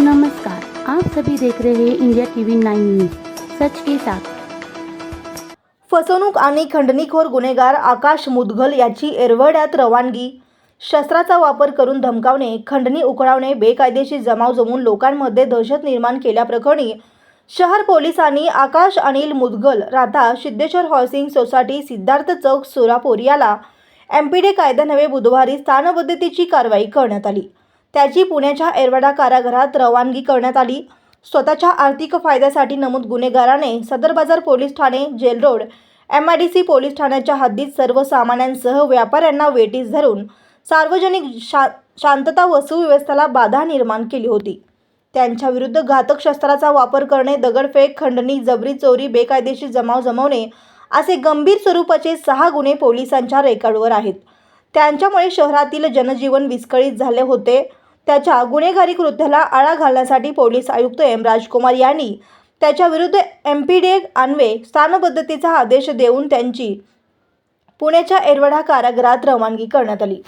नमस्कार आप सभी देख रहे हैं इंडिया टीवी नाइन न्यूज सच के साथ। फसवणूक आणि खंडणीखोर गुन्हेगार आकाश मुदगल याची एरवड्यात रवानगी। शस्त्राचा वापर करून धमकावणे खंडणी उकळावणे बेकायदेशीर जमाव जमून लोकांमध्ये दहशत निर्माण केल्याप्रकरणी शहर पोलिसांनी आकाश अनिल मुदगल राहता सिद्धेश्वर हाऊसिंग सोसायटी सिद्धार्थ चौक सोलापूर याला एमपीडे कायद्यान्वये बुधवारी स्थानबद्धतेची कारवाई करण्यात आली. त्याची पुण्याच्या एरवाडा कारागृहात रवानगी करण्यात आली. स्वतःच्या आर्थिक फायद्यासाठी नमूद गुन्हेगाराने Sadar Bazar police Thane jail road M I D C police ठाण्याच्या हद्दीत सर्वसामान्यांसह व्यापाऱ्यांना वेटीस धरून सार्वजनिक शा शांतता व सुव्यवस्थेला बाधा निर्माण केली होती. त्यांच्या विरुद्ध घातक शस्त्राचा वापर करणे दगडफेक खंडणी जबरी चोरी बेकायदेशीर जमाव जमवणे असे गंभीर स्वरूपाचे सहा गुन्हे पोलिसांच्या रेकॉर्डवर आहेत. त्यांच्यामुळे शहरातील जनजीवन विस्कळीत झाले होते. त्याच्या गुन्हेगारी कृत्याला आळा घालण्यासाठी पोलीस आयुक्त एम राजकुमार यांनी त्याच्या विरुद्ध एम पी डे अन्वे स्थानबद्धतेचा आदेश देऊन त्यांची पुण्याच्या एरवडा कारागृहात रवानगी करण्यात आली.